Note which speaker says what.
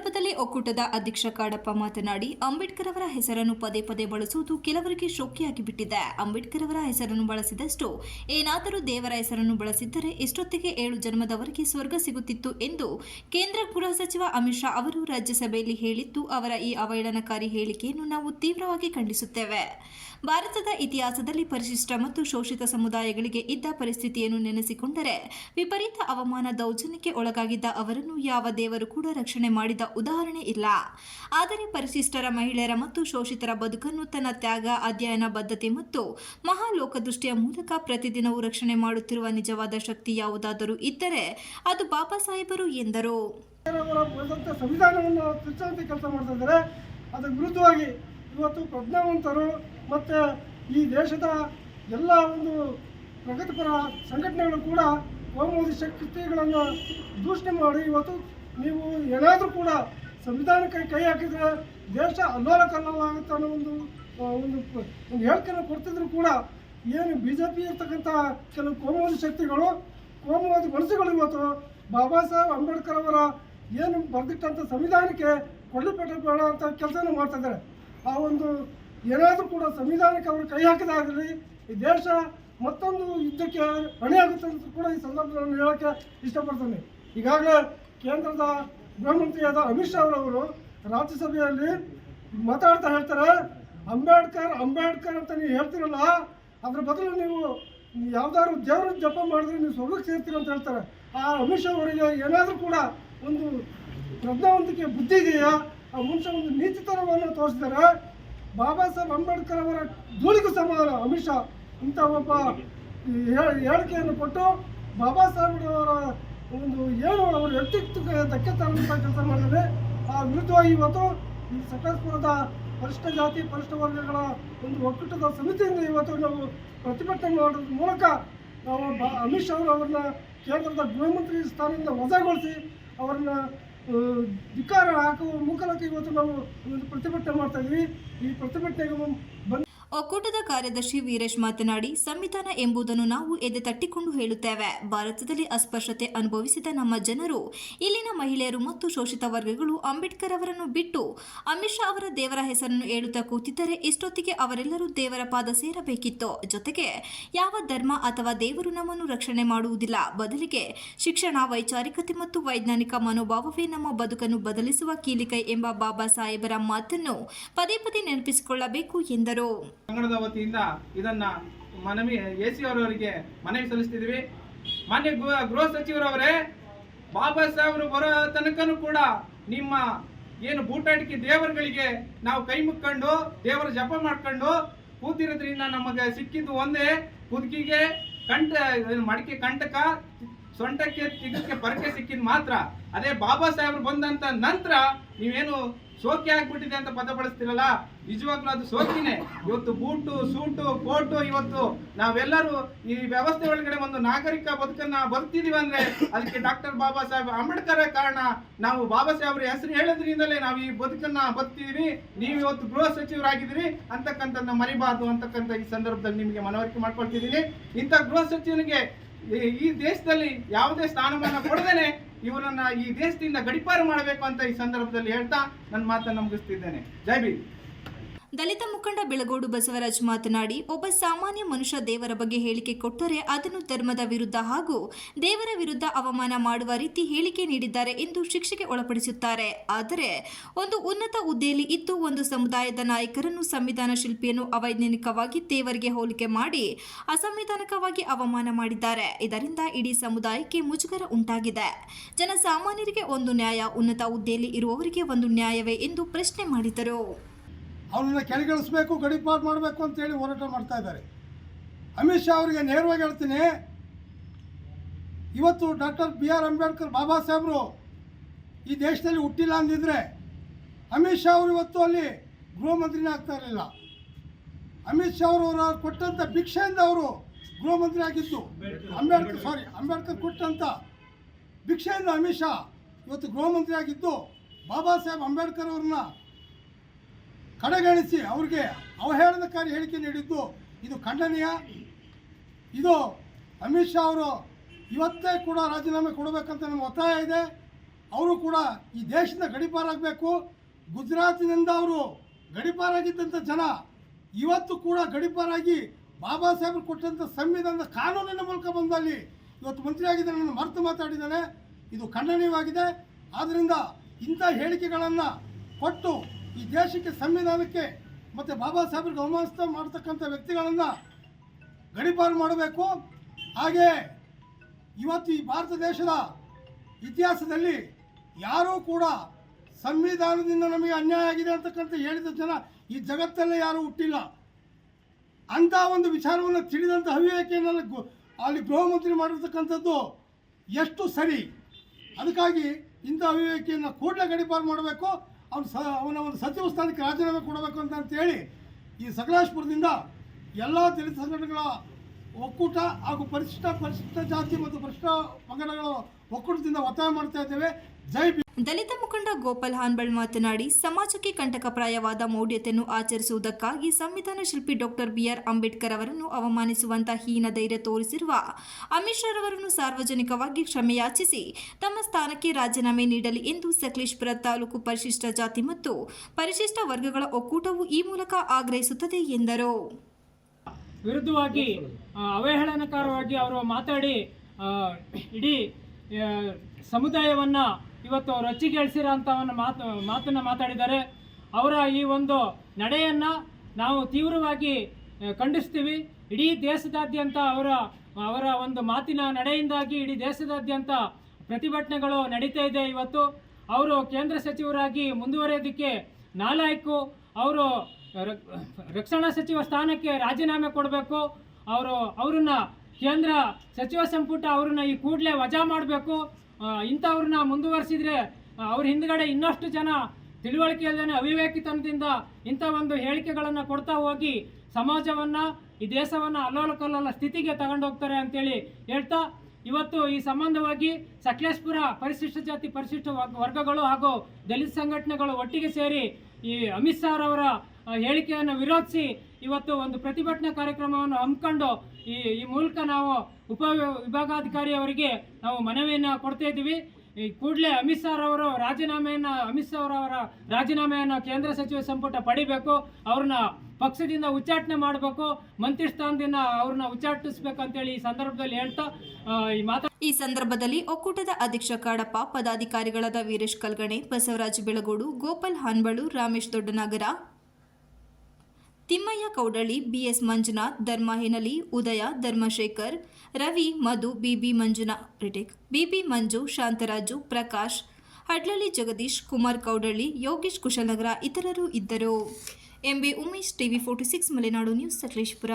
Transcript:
Speaker 1: ಸಂದರ್ಭದಲ್ಲಿ ಒಕ್ಕೂಟದ ಅಧ್ಯಕ್ಷ ಕಾಡಪ್ಪ ಮಾತನಾಡಿ, ಅಂಬೇಡ್ಕರ್ ಅವರ ಹೆಸರನ್ನು ಪದೇ ಪದೇ ಬಳಸುವುದು ಕೆಲವರಿಗೆ ಶೋಕಿಯಾಗಿ ಬಿಟ್ಟಿದೆ ಅಂಬೇಡ್ಕರ್ ಅವರ ಹೆಸರನ್ನು ಬಳಸಿದಷ್ಟು ಏನಾದರೂ ದೇವರ ಹೆಸರನ್ನು ಬಳಸಿದ್ದರೆ ಇಷ್ಟೊತ್ತಿಗೆ ಏಳು ಜನ್ಮದವರೆಗೆ ಸ್ವರ್ಗ ಸಿಗುತ್ತಿತ್ತು ಎಂದು ಕೇಂದ್ರ ಗೃಹ ಸಚಿವ ಅಮಿತ್ ಶಾ ಅವರು ರಾಜ್ಯಸಭೆಯಲ್ಲಿ ಹೇಳಿದ್ದು, ಅವರ ಈ ಅವಹೇಳನಕಾರಿ ಹೇಳಿಕೆಯನ್ನು ನಾವು ತೀವ್ರವಾಗಿ ಖಂಡಿಸುತ್ತೇವೆ. ಭಾರತದ ಇತಿಹಾಸದಲ್ಲಿ ಪರಿಶಿಷ್ಟ ಮತ್ತು ಶೋಷಿತ ಸಮುದಾಯಗಳಿಗೆ ಇದ್ದ ಪರಿಸ್ಥಿತಿಯನ್ನು ನೆನೆಸಿಕೊಂಡರೆ ವಿಪರೀತ ಅವಮಾನ ದೌರ್ಜನ್ಯಕ್ಕೆ ಒಳಗಾಗಿದ್ದ ಅವರನ್ನು ಯಾವ ದೇವರು ಕೂಡ ರಕ್ಷಣೆ ಮಾಡಿದ ಉದಾಹರಣೆ ಇಲ್ಲ. ಆದರೆ ಪರಿಶಿಷ್ಟರ ಮಹಿಳೆಯರ ಮತ್ತು ಶೋಷಿತರ ಬದುಕನ್ನು ತನ್ನ ತ್ಯಾಗ, ಅಧ್ಯಯನ, ಬದ್ಧತೆ ಮತ್ತು ಮಹಾಲೋಕದೃಷ್ಟಿಯ ಮೂಲಕ ಪ್ರತಿದಿನವೂ ರಕ್ಷಣೆ ಮಾಡುತ್ತಿರುವ ನಿಜವಾದ ಶಕ್ತಿ ಯಾವುದಾದರೂ ಇದ್ದರೆ ಅದು ಬಾಬಾ ಸಾಹೇಬರು ಎಂದರು.
Speaker 2: ಸಂವಿಧಾನವನ್ನು ಕೆಲಸ ಮಾಡ್ತಾ ಇದ್ದಾರೆ. ಅದಕ್ಕೆ ವಿರುದ್ಧವಾಗಿ ಇವತ್ತು ಪ್ರಜ್ಞಾವಂತರು ಮತ್ತು ಈ ದೇಶದ ಎಲ್ಲ ಒಂದು ಪ್ರಗತಿಪರ ಸಂಘಟನೆಗಳು ಕೂಡ ಕೋಮುವಾದಿ ಶಕ್ತಿಗಳನ್ನು ದೂಷಣೆ ಮಾಡಿ ಇವತ್ತು ನೀವು ಏನಾದರೂ ಕೂಡ ಸಂವಿಧಾನಕ್ಕೆ ಕೈ ಹಾಕಿದರೆ ದೇಶ ಅಲ್ಲೋಲ ಕಲ್ಲೋಲಾಗುತ್ತೆ ಅನ್ನೋ ಒಂದು ಒಂದು ಒಂದು ಹೇಳಿಕೆಯನ್ನು ಕೊಡ್ತಿದ್ರು ಕೂಡ ಏನು ಬಿ ಜೆ ಪಿ ಇರ್ತಕ್ಕಂಥ ಕೆಲವು ಕೋಮುವಾದಿ ಶಕ್ತಿಗಳು, ಕೋಮುವಾದಿ ಮನಸ್ಸುಗಳು ಇವತ್ತು ಬಾಬಾ ಸಾಹೇಬ್ ಅಂಬೇಡ್ಕರ್ ಅವರ ಏನು ಬರೆದಿಟ್ಟಂಥ ಸಂವಿಧಾನಕ್ಕೆ ಕೊಳ್ಳಿಪಟ್ಟ ಬೇಡ ಅಂತ ಕೆಲಸನೂ ಮಾಡ್ತಾ ಇದ್ದಾರೆ. ಆ ಒಂದು ಏನಾದರೂ ಕೂಡ ಸಂವಿಧಾನಕ್ಕೆ ಅವರು ಕೈ ಹಾಕಿದಾಗಲಿ ಈ ದೇಶ ಮತ್ತೊಂದು ಯುದ್ಧಕ್ಕೆ ಹೊಣೆಯಾಗುತ್ತೆ ಅಂತ ಕೂಡ ಈ ಸಂದರ್ಭದಲ್ಲಿ ಹೇಳೋಕ್ಕೆ ಇಷ್ಟಪಡ್ತೇನೆ. ಈಗಾಗಲೇ ಕೇಂದ್ರದ ಗೃಹ ಮಂತ್ರಿಯಾದ ಅಮಿತ್ ಶಾ ಅವರವರು ರಾಜ್ಯಸಭೆಯಲ್ಲಿ ಮಾತಾಡ್ತಾ ಹೇಳ್ತಾರೆ, ಅಂಬೇಡ್ಕರ್ ಅಂಬೇಡ್ಕರ್ ಅಂತ ನೀವು ಹೇಳ್ತಿರಲ್ಲ, ಅದ್ರ ಬದಲು ನೀವು ಯಾವ್ದಾದ್ರು ದೇವರ ಜಪ ಮಾಡಿದ್ರೆ ನೀವು ಸ್ವರ್ಗಕ್ಕೆ ಸೇರ್ತೀರ ಅಂತ ಹೇಳ್ತಾರೆ. ಆ ಅಮಿತ್ ಶಾ ಅವರಿಗೆ ಏನಾದರೂ ಕೂಡ ಒಂದು ಪ್ರಜ್ಞಾವಂತಿಕೆ, ಬುದ್ಧಿ ಇದೆಯಾ? ಆ ಮನುಷ್ಯ ಒಂದು ನೀತಿತನವನ್ನು ತೋರಿಸಿದ್ದಾರೆ. ಬಾಬಾ ಸಾಹೇಬ್ ಅಂಬೇಡ್ಕರ್ ಅವರ ಧೂಳಿಗೂ ಸಮಾನ ಅಮಿತ್ ಶಾ ಇಂಥ ಒಬ್ಬ ಹೇಳಿಕೆಯನ್ನು ಕೊಟ್ಟು ಬಾಬಾ ಸಾಹೇಬ್ರವರ ಒಂದು ಏನು ಅವರ ವ್ಯಕ್ತಿತ್ವಕ್ಕೆ ಧಕ್ಕೆ ತರುವಂಥ ಕೆಲಸ ಮಾಡಿದರೆ ಆ ವಿರುದ್ಧವಾಗಿ ಇವತ್ತು ಈ ಸಕಲೇಶ್ಪುರದ ಪರಿಷ್ಠ ಜಾತಿ, ಪರಿಷ್ಠ ವರ್ಗಗಳ ಒಂದು ಒಕ್ಕೂಟದ ಸಮಿತಿಯಿಂದ ಇವತ್ತು ನಾವು ಪ್ರತಿಭಟನೆ ಮಾಡೋದ್ರ ಮೂಲಕ ನಾವು ಬಾ ಅಮಿತ್ ಶಾ ಅವರು ಅವ್ರನ್ನ ಕೇಂದ್ರದ ಗೃಹ ಮಂತ್ರಿ ಸ್ಥಾನದಿಂದ ವಜಾಗೊಳಿಸಿ ಅವರನ್ನ ಧಿಕ್ಕಾರ ಹಾಕುವ ಮೂಲಕ ಇವತ್ತು ನಾವು ಒಂದು ಪ್ರತಿಭಟನೆ ಮಾಡ್ತಾ ಇದ್ದೀವಿ ಈ ಪ್ರತಿಭಟನೆಗೆ ಬಂದ
Speaker 1: ಒಕ್ಕೂಟದ ಕಾರ್ಯದರ್ಶಿ ವೀರೇಶ್ ಮಾತನಾಡಿ, ಸಂವಿಧಾನ ಎಂಬುದನ್ನು ನಾವು ಎದೆ ತಟ್ಟಿಕೊಂಡು ಹೇಳುತ್ತೇವೆ. ಭಾರತದಲ್ಲಿ ಅಸ್ಪೃಶ್ಯತೆ ಅನುಭವಿಸಿದ ನಮ್ಮ ಜನರು, ಇಲ್ಲಿನ ಮಹಿಳೆಯರು ಮತ್ತು ಶೋಷಿತ ವರ್ಗಗಳು ಅಂಬೇಡ್ಕರ್ ಅವರನ್ನು ಬಿಟ್ಟು ಅಮಿತ್ ಶಾ ಅವರ ದೇವರ ಹೆಸರನ್ನು ಹೇಳುತ್ತಾ ಕೂತಿದ್ದರೆ, ಇಷ್ಟೊತ್ತಿಗೆ ಅವರೆಲ್ಲರೂ ದೇವರ ಪಾದ ಸೇರಬೇಕಿತ್ತು. ಜೊತೆಗೆ, ಯಾವ ಧರ್ಮ ಅಥವಾ ದೇವರು ನಮ್ಮನ್ನು ರಕ್ಷಣೆ ಮಾಡುವುದಿಲ್ಲ. ಬದಲಿಗೆ, ಶಿಕ್ಷಣ, ವೈಚಾರಿಕತೆ ಮತ್ತು ವೈಜ್ಞಾನಿಕ ಮನೋಭಾವವೇ ನಮ್ಮ ಬದುಕನ್ನು ಬದಲಿಸುವ ಕೀಲಿಕೈ ಎಂಬ ಬಾಬಾ ಸಾಹೇಬರ ಮಾತನ್ನು ಪದೇ ಪದೇ ನೆನಪಿಸಿಕೊಳ್ಳಬೇಕು ಎಂದರು.
Speaker 3: ಸಂಘದ ವತಿಯಿಂದ ಇದನ್ನ ಮನವಿ ಎ ಸಿ ಅವರವರಿಗೆ ಮನವಿ ಸಲ್ಲಿಸ್ತಿದ್ವಿ ಮಾನ್ಯ ಗೃಹ ಸಚಿವರವರೇ, ಬಾಬಾ ಸಾಹೇಬರು ಬರೋ ತನಕನೂ ಕೂಡ ನಿಮ್ಮ ಏನು ಬೂಟಾಟಿಕೆ ದೇವರುಗಳಿಗೆ ನಾವು ಕೈ ಮುಕ್ಕೊಂಡು, ದೇವರ ಜಪ ಮಾಡ್ಕೊಂಡು ಕೂತಿರೋದ್ರಿಂದ ನಮಗೆ ಸಿಕ್ಕಿದ್ದು ಒಂದೇ ಕುದುಕಿಗೆ, ಕಂಠ ಮಡಿಕೆ ಕಂಟಕ ಸೊಂಟಕ್ಕೆ ತಿಗಕ್ಕೆ ಪರಕೆ ಸಿಕ್ಕಿದ್ ಮಾತ್ರ. ಅದೇ ಬಾಬಾ ಸಾಹೇಬ್ರು ಬಂದಂತ ನಂತರ ನೀವೇನು ಸೋಕೆ ಆಗ್ಬಿಟ್ಟಿದೆ ಅಂತ ಪದ ಬಳಸ್ತಿರಲ್ಲ? ನಿಜವಾಗ್ಲೂ ಅದು ಸೋಕಿನೇ. ಇವತ್ತು ಬೂಟು, ಸೂಟು, ಕೋಟು ಇವತ್ತು ನಾವೆಲ್ಲರೂ ಈ ವ್ಯವಸ್ಥೆ ಒಳಗಡೆ ಒಂದು ನಾಗರಿಕ ಬದುಕನ್ನ ಬದುಕ್ತಿದೀವಿ ಅಂದ್ರೆ ಅದಕ್ಕೆ ಡಾಕ್ಟರ್ ಬಾಬಾ ಸಾಹೇಬ್ ಅಂಬೇಡ್ಕರ್ ಕಾರಣ ನಾವು ಬಾಬಾ ಸಾಹೇಬ್ರ ಹೆಸರು ಹೇಳೋದ್ರಿಂದಲೇ ನಾವು ಈ ಬದುಕನ್ನ ಬದುಕ್ತಿದೀವಿ. ನೀವು ಇವತ್ತು ಗೃಹ ಸಚಿವರಾಗಿದ್ದೀರಿ ಅಂತಕ್ಕಂಥದ್ದನ್ನ ಮರಿಬಾರ್ದು ಅಂತಕ್ಕಂಥ ಈ ಸಂದರ್ಭದಲ್ಲಿ ನಿಮಗೆ ಮನವರಿಕೆ ಮಾಡ್ಕೊಳ್ತಿದ್ದೀನಿ. ಇಂಥ ಗೃಹ ಸಚಿವನಿಗೆ ಈ- ದೇಶದಲ್ಲಿ ಯಾವುದೇ ಸ್ಥಾನಮಾನ ಕೊಡದೇನೆ ಇವರನ್ನ ಈ ದೇಶದಿಂದ ಗಡಿಪಾರು ಮಾಡಬೇಕು ಅಂತ ಈ ಸಂದರ್ಭದಲ್ಲಿ ಹೇಳ್ತಾ ನನ್ನ ಮಾತನ್ನು ಮುಗಿಸ್ತಿದ್ದೇನೆ. ಜೈ ಭೀಮ್.
Speaker 1: ದಲಿತ ಮುಖಂಡ ಬೆಳಗೋಡು ಬಸವರಾಜ್ ಮಾತನಾಡಿ, ಒಬ್ಬ ಸಾಮಾನ್ಯ ಮನುಷ್ಯ ದೇವರ ಬಗ್ಗೆ ಹೇಳಿಕೆ ಕೊಟ್ಟರೆ ಅದನ್ನು ಧರ್ಮದ ವಿರುದ್ಧ ಹಾಗೂ ದೇವರ ವಿರುದ್ಧ ಅವಮಾನ ಮಾಡುವ ರೀತಿ ಹೇಳಿಕೆ ನೀಡಿದ್ದಾರೆ ಎಂದು ಶಿಕ್ಷೆಗೆ ಒಳಪಡಿಸುತ್ತಾರೆ. ಆದರೆ, ಒಂದು ಉನ್ನತ ಹುದ್ದೆಯಲ್ಲಿ ಇದ್ದು ಒಂದು ಸಮುದಾಯದ ನಾಯಕರನ್ನು ಸಂವಿಧಾನ ಶಿಲ್ಪಿಯನ್ನು ಅವೈಜ್ಞಾನಿಕವಾಗಿ ದೇವರಿಗೆ ಹೋಲಿಕೆ ಮಾಡಿ, ಅಸಂವಿಧಾನಿಕವಾಗಿ ಅವಮಾನ ಮಾಡಿದ್ದಾರೆ. ಇದರಿಂದ ಇಡೀ ಸಮುದಾಯಕ್ಕೆ ಮುಜುಗರ ಉಂಟಾಗಿದೆ. ಜನಸಾಮಾನ್ಯರಿಗೆ ಒಂದು ನ್ಯಾಯ, ಉನ್ನತ ಹುದ್ದೆಯಲ್ಲಿ ಇರುವವರಿಗೆ ಒಂದು ನ್ಯಾಯವೇ ಎಂದು ಪ್ರಶ್ನೆ ಮಾಡಿದರು.
Speaker 2: ಅವನನ್ನು ಕೆಳಗಿಳಿಸ್ಬೇಕು ಗಡಿಪಾರು ಮಾಡಬೇಕು ಅಂತೇಳಿ ಹೋರಾಟ ಮಾಡ್ತಾ ಇದ್ದಾರೆ. ಅಮಿತ್ ಶಾ ಅವರಿಗೆ ನೇರವಾಗಿ ಹೇಳ್ತೀನಿ, ಇವತ್ತು doctor B R Ambedkar Baba ಸಾಹೇಬರು ಈ ದೇಶದಲ್ಲಿ ಹುಟ್ಟಿಲ್ಲ ಅಂದಿದ್ರೆ ಅಮಿತ್ ಶಾ ಅವರು ಇವತ್ತು ಅಲ್ಲಿ ಗೃಹ ಮಂತ್ರಿನೇ ಆಗ್ತಾ ಇರಲಿಲ್ಲ. ಅಮಿತ್ ಶಾ ಅವರು ಕೊಟ್ಟಂಥ ಭಿಕ್ಷೆಯಿಂದ ಅವರು ಗೃಹ ಮಂತ್ರಿ ಆಗಿದ್ದು. ಅಂಬೇಡ್ಕರ್ ಸಾರಿ ಅಂಬೇಡ್ಕರ್ ಕೊಟ್ಟಂತ ಭಿಕ್ಷೆಯಿಂದ ಅಮಿತ್ ಶಾ ಇವತ್ತು ಗೃಹ ಮಂತ್ರಿ ಆಗಿದ್ದು, ಬಾಬಾ ಸಾಹೇಬ್ ಅಂಬೇಡ್ಕರ್ ಅವ್ರನ್ನ ಕಡೆಗಣಿಸಿ ಅವ್ರಿಗೆ ಅವಹೇಳನಕಾರಿ ಹೇಳಿಕೆ ನೀಡಿದ್ದು ಇದು ಖಂಡನೀಯ. ಇದು ಅಮಿತ್ ಶಾ ಅವರು ಇವತ್ತೇ ಕೂಡ ರಾಜೀನಾಮೆ ಕೊಡಬೇಕಂತ ನಮ್ಮ ಒತ್ತಾಯ ಇದೆ.
Speaker 4: ಅವರು ಕೂಡ ಈ ದೇಶದ ಗಡಿಪಾರಾಗಬೇಕು ಗುಜರಾತಿನಿಂದ ಅವರು ಗಡಿಪಾರಾಗಿದ್ದಂಥ ಜನ ಇವತ್ತು ಕೂಡ ಗಡಿಪಾರಾಗಿ ಬಾಬಾ ಸಾಹೇಬರು ಕೊಟ್ಟಂಥ ಸಂವಿಧಾನದ ಕಾನೂನಿನ ಮೂಲಕ ಬಂದಲ್ಲಿ ಇವತ್ತು ಮಂತ್ರಿಯಾಗಿದ್ದರೆ ನನ್ನ ಮರೆತು ಮಾತಾಡಿದ್ದಾನೆ. ಇದು ಖಂಡನೀಯವಾಗಿದೆ. ಆದ್ದರಿಂದ ಇಂಥ ಹೇಳಿಕೆಗಳನ್ನು ಕೊಟ್ಟು ಈ ದೇಶಕ್ಕೆ ಸಂವಿಧಾನಕ್ಕೆ ಮತ್ತು ಬಾಬಾ ಸಾಹೇಬ್ರಿಗೆ ಅವಮಾನಿಸ್ತಾ ಮಾಡ್ತಕ್ಕಂಥ ವ್ಯಕ್ತಿಗಳನ್ನು ಗಡಿಪಾರು ಮಾಡಬೇಕು. ಹಾಗೆ ಇವತ್ತು ಈ ಭಾರತ ದೇಶದ ಇತಿಹಾಸದಲ್ಲಿ ಯಾರೂ ಕೂಡ ಸಂವಿಧಾನದಿಂದ ನಮಗೆ ಅನ್ಯಾಯ ಆಗಿದೆ ಅಂತಕ್ಕಂಥ ಹೇಳಿದ ಜನ ಈ ಜಗತ್ತಲ್ಲೇ ಯಾರೂ ಹುಟ್ಟಿಲ್ಲ. ಅಂಥ ಒಂದು ವಿಚಾರವನ್ನು ತಿಳಿದಂಥ ಹವ್ಯಕೆಯನ್ನು ಅಲ್ಲಿ ಗೃಹ ಮಂತ್ರಿ ಮಾಡಿರ್ತಕ್ಕಂಥದ್ದು ಎಷ್ಟು ಸರಿ. ಅದಕ್ಕಾಗಿ ಇಂಥ ಅವಿವೇಕೆಯನ್ನು ಕೂಡಲೇ ಗಡಿಪಾರು ಮಾಡಬೇಕು. ಅವನು ಸ, ಅವನ ಒಂದು ಸಚಿವ ಸ್ಥಾನಕ್ಕೆ ರಾಜೀನಾಮೆ ಕೊಡಬೇಕು ಅಂತ ಅಂತೇಳಿ ಈ ಸಕಲೇಶ್ಪುರದಿಂದ ಎಲ್ಲ ದಲಿತ ಸಂಘಟನೆಗಳ ಒಕ್ಕೂಟ ಹಾಗೂ ಪರಿಶಿಷ್ಟ ಪರಿಶಿಷ್ಟ ಜಾತಿ ಮತ್ತು ಪರಿಶಿಷ್ಟ ಪಂಗಡಗಳ ಒಕ್ಕೂಟದಿಂದ ಒತ್ತಾಯ ಮಾಡ್ತಾ ಇದ್ದೇವೆ. ಜೈ
Speaker 1: ದಲಿತ ಮುಖಂಡ ಗೋಪಾಲ್ ಹಾನ್ಬಳ್ ಮಾತನಾಡಿ, ಸಮಾಜಕ್ಕೆ ಕಂಟಕಪ್ರಾಯವಾದ ಮೌಢ್ಯತೆಯನ್ನು ಆಚರಿಸುವುದಕ್ಕಾಗಿ ಸಂವಿಧಾನ ಶಿಲ್ಪಿ ಡಾಕ್ಟರ್ ಬಿಆರ್ ಅಂಬೇಡ್ಕರ್ ಅವರನ್ನು ಅವಮಾನಿಸುವಂತಹ ಹೀನ ಧೈರ್ಯ ತೋರಿಸಿರುವ ಅಮಿತ್ ಶಾ ರವರನ್ನು ಸಾರ್ವಜನಿಕವಾಗಿ ಕ್ಷಮೆಯಾಚಿಸಿ ತಮ್ಮ ಸ್ಥಾನಕ್ಕೆ ರಾಜೀನಾಮೆ ನೀಡಲಿ ಎಂದು ಸಕಲೇಶ್ಪುರ ತಾಲೂಕು ಪರಿಶಿಷ್ಟ ಜಾತಿ ಮತ್ತು ಪರಿಶಿಷ್ಟ ವರ್ಗಗಳ ಒಕ್ಕೂಟವು ಈ ಮೂಲಕ ಆಗ್ರಹಿಸುತ್ತದೆ ಎಂದರು.
Speaker 5: ವಿರುದ್ಧವಾಗಿ ಅವಹೇಳನಕಾರವಾಗಿ ಅವರು ಮಾತಾಡಿ ಇಡೀ ಸಮುದಾಯವನ್ನು ಇವತ್ತು ರೊಚ್ಚಿಗೇಳಿಸಿರೋ ಅಂಥವನ್ನು ಮಾತು ಮಾತನ್ನು ಮಾತಾಡಿದ್ದಾರೆ. ಅವರ ಈ ಒಂದು ನಡೆಯನ್ನು ನಾವು ತೀವ್ರವಾಗಿ ಖಂಡಿಸ್ತೀವಿ. ಇಡೀ ದೇಶದಾದ್ಯಂತ ಅವರ ಅವರ ಒಂದು ಮಾತಿನ ನಡೆಯಿಂದಾಗಿ ಇಡೀ ದೇಶದಾದ್ಯಂತ ಪ್ರತಿಭಟನೆಗಳು ನಡೀತಾ ಇದೆ ಇವತ್ತು. ಅವರು ಕೇಂದ್ರ ಸಚಿವರಾಗಿ ಮುಂದುವರಿಯೋದಕ್ಕೆ ನಾಲಾಯ್ಕು. ಅವರು ರಕ್ಷಣಾ ಸಚಿವ ಸ್ಥಾನಕ್ಕೆ ರಾಜೀನಾಮೆ ಕೊಡಬೇಕು. ಅವರು, ಅವ್ರನ್ನ ಕೇಂದ್ರ ಸಚಿವ ಸಂಪುಟ ಅವ್ರನ್ನ ಈ ಕೂಡಲೇ ವಜಾ ಮಾಡಬೇಕು. ಇಂಥವ್ರನ್ನ ಮುಂದುವರಿಸಿದರೆ ಅವ್ರ ಹಿಂದ್ಗಡೆ ಇನ್ನಷ್ಟು ಜನ ತಿಳುವಳಿಕೆ ಇಲ್ಲದೇ ಅವಿವೇಕಿತನದಿಂದ ಇಂಥ ಒಂದು ಹೇಳಿಕೆಗಳನ್ನು ಕೊಡ್ತಾ ಹೋಗಿ ಸಮಾಜವನ್ನು, ಈ ದೇಶವನ್ನು ಅಲ್ಲೋಲ ಕಲ್ಲೋಲ ಸ್ಥಿತಿಗೆ ತಗೊಂಡೋಗ್ತಾರೆ ಅಂತೇಳಿ ಹೇಳ್ತಾ, ಇವತ್ತು ಈ ಸಂಬಂಧವಾಗಿ ಸಕಲೇಶ್ಪುರ ಪರಿಶಿಷ್ಟ ಜಾತಿ ಪರಿಶಿಷ್ಟ ವರ್ಗ- ವರ್ಗಗಳು ಹಾಗೂ ದಲಿತ ಸಂಘಟನೆಗಳು ಒಟ್ಟಿಗೆ ಸೇರಿ ಈ ಅಮಿತ್ ಅವರ ಹೇಳಿಕೆಯನ್ನು ವಿರೋಧಿಸಿ ಇವತ್ತು ಒಂದು ಪ್ರತಿಭಟನಾ ಕಾರ್ಯಕ್ರಮವನ್ನು ಹಮ್ಮಿಕೊಂಡು ಈ ಈ ಮೂಲಕ ನಾವು ಉಪ ವಿಭಾಗಾಧಿಕಾರಿ ಅವರಿಗೆ ನಾವು ಮನವಿಯನ್ನು ಕೊಡ್ತಾ ಇದ್ದೀವಿ. ಈ ಕೂಡಲೇ ಅಮಿತ್ ಶಾ ಅವರು ರಾಜೀನಾಮೆಯನ್ನು, ಅಮಿತ್ ಶಾ ಅವರ ರಾಜೀನಾಮೆಯನ್ನು ಕೇಂದ್ರ ಸಚಿವ ಸಂಪುಟ ಪಡಿಬೇಕು, ಅವ್ರನ್ನ ಪಕ್ಷದಿಂದ ಉಚ್ಚಾಟನೆ ಮಾಡಬೇಕು, ಮಂತ್ರಿ ಸ್ಥಾನದಿಂದ ಅವ್ರನ್ನ ಉಚ್ಚಾಟಿಸ್ಬೇಕಂತೇಳಿ ಈ ಸಂದರ್ಭದಲ್ಲಿ ಹೇಳ್ತಾ ಈ ಮಾತಾ
Speaker 1: ಈ ಸಂದರ್ಭದಲ್ಲಿ ಒಕ್ಕೂಟದ ಅಧ್ಯಕ್ಷ Kadappa, ಪದಾಧಿಕಾರಿಗಳಾದ Veeresh Kalgane, Basavaraj Belagodu, Gopal Hanbalu, Ramesh Doddanagara Thimmaiah Koudalli, BS Manjunath Dharma Henali Udaya, Dharmashekhar, Ravi, Madhu, BB Manjuna retake BB Manju, Shantharaju, Prakash, Hadlahalli Jagadish, Kumar Kowdahalli, Yogesh Kushalanagara ಇತರರು ಇದ್ದರು. MB Umesh TV forty six, Malenadu news Sakleshpur.